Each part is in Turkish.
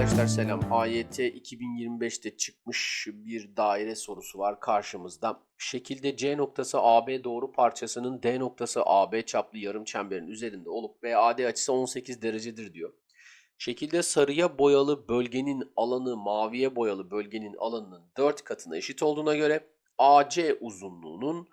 Arkadaşlar selam. AYT 2025'te çıkmış bir daire sorusu var karşımızda. Şekilde C noktası AB doğru parçasının D noktası AB çaplı yarım çemberin üzerinde olup BAD açısı 18 derecedir diyor. Şekilde sarıya boyalı bölgenin alanı maviye boyalı bölgenin alanının 4 katına eşit olduğuna göre AC uzunluğunun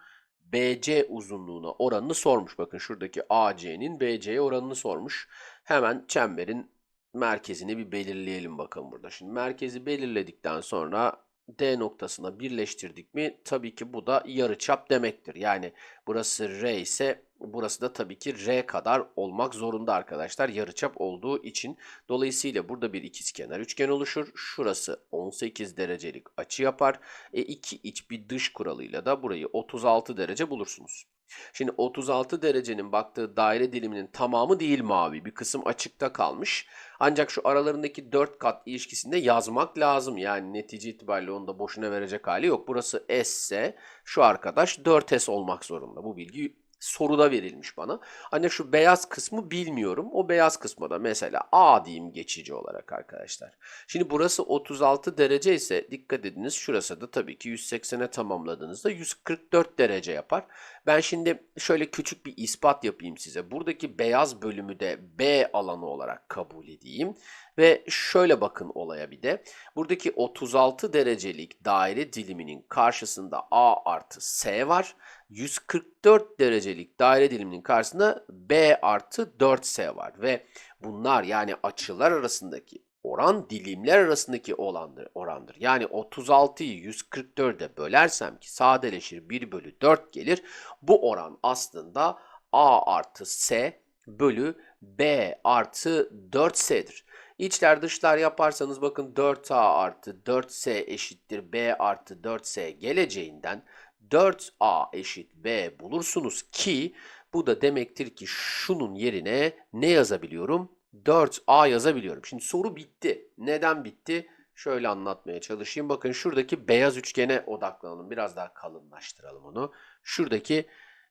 BC uzunluğuna oranını sormuş. Bakın şuradaki AC'nin BC'ye oranını sormuş. Hemen çemberin merkezini bir belirleyelim bakalım burada. Şimdi merkezi belirledikten sonra D noktasına birleştirdik mi tabii ki bu da yarıçap demektir. Yani burası R ise burası da tabii ki R kadar olmak zorunda arkadaşlar yarıçap olduğu için. Dolayısıyla burada bir ikizkenar üçgen oluşur. Şurası 18 derecelik açı yapar. E iki iç bir dış kuralıyla da burayı 36 derece bulursunuz. Şimdi 36 derecenin baktığı daire diliminin tamamı değil mavi. Bir kısım açıkta kalmış. Ancak şu aralarındaki 4 kat ilişkisinde yazmak lazım. Yani netice itibariyle onu da boşuna verecek hali yok. Burası S ise şu arkadaş 4S olmak zorunda. Bu bilgi soruda verilmiş bana. Ancak şu beyaz kısmı bilmiyorum. O beyaz kısma da mesela A diyeyim geçici olarak arkadaşlar. Şimdi burası 36 derece ise dikkat ediniz şurası da tabii ki 180'e tamamladığınızda 144 derece yapar. Ben şimdi şöyle küçük bir ispat yapayım size. Buradaki beyaz bölümü de B alanı olarak kabul edeyim. Ve şöyle bakın olaya bir de. Buradaki 36 derecelik daire diliminin karşısında A artı S var. 144 derecelik daire diliminin karşısında B artı 4S var. Ve bunlar yani açılar arasındaki oran dilimler arasındaki olandır, orandır. Yani 36'yı 144'e bölersem ki sadeleşir 1 bölü 4 gelir. Bu oran aslında A artı S bölü B artı 4S'dir. İçler dışlar yaparsanız bakın 4A artı 4S eşittir B artı 4S geleceğinden 4A eşit B bulursunuz ki bu da demektir ki şunun yerine ne yazabiliyorum? 4A yazabiliyorum. Şimdi soru bitti. Neden bitti? Şöyle anlatmaya çalışayım. Bakın şuradaki beyaz üçgene odaklanalım. Biraz daha kalınlaştıralım onu. Şuradaki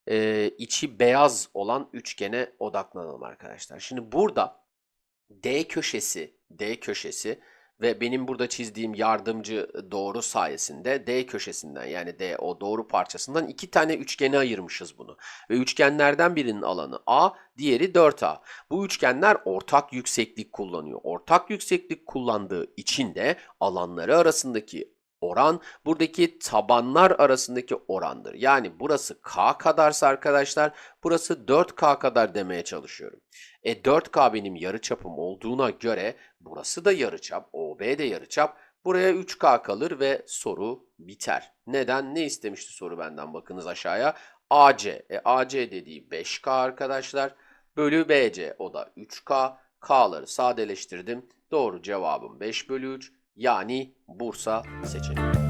e, içi beyaz olan üçgene odaklanalım arkadaşlar. Şimdi burada D köşesi, D köşesi ve benim burada çizdiğim yardımcı doğru sayesinde D köşesinden yani D o doğru parçasından iki tane üçgene ayırmışız bunu. Ve üçgenlerden birinin alanı A, diğeri 4A. Bu üçgenler ortak yükseklik kullanıyor. Ortak yükseklik kullandığı için de alanları arasındaki oran buradaki tabanlar arasındaki orandır. Yani burası K kadarsa arkadaşlar burası 4K kadar demeye çalışıyorum. E 4K benim yarıçapım olduğuna göre burası da yarıçap, OB de yarıçap. Buraya 3K kalır ve soru biter. Neden? Ne istemişti soru benden bakınız aşağıya. AC. E AC dediği 5K arkadaşlar. Bölü BC o da 3K. K'ları sadeleştirdim. Doğru cevabım 5 bölü 3. Yani Bursa seçeneği.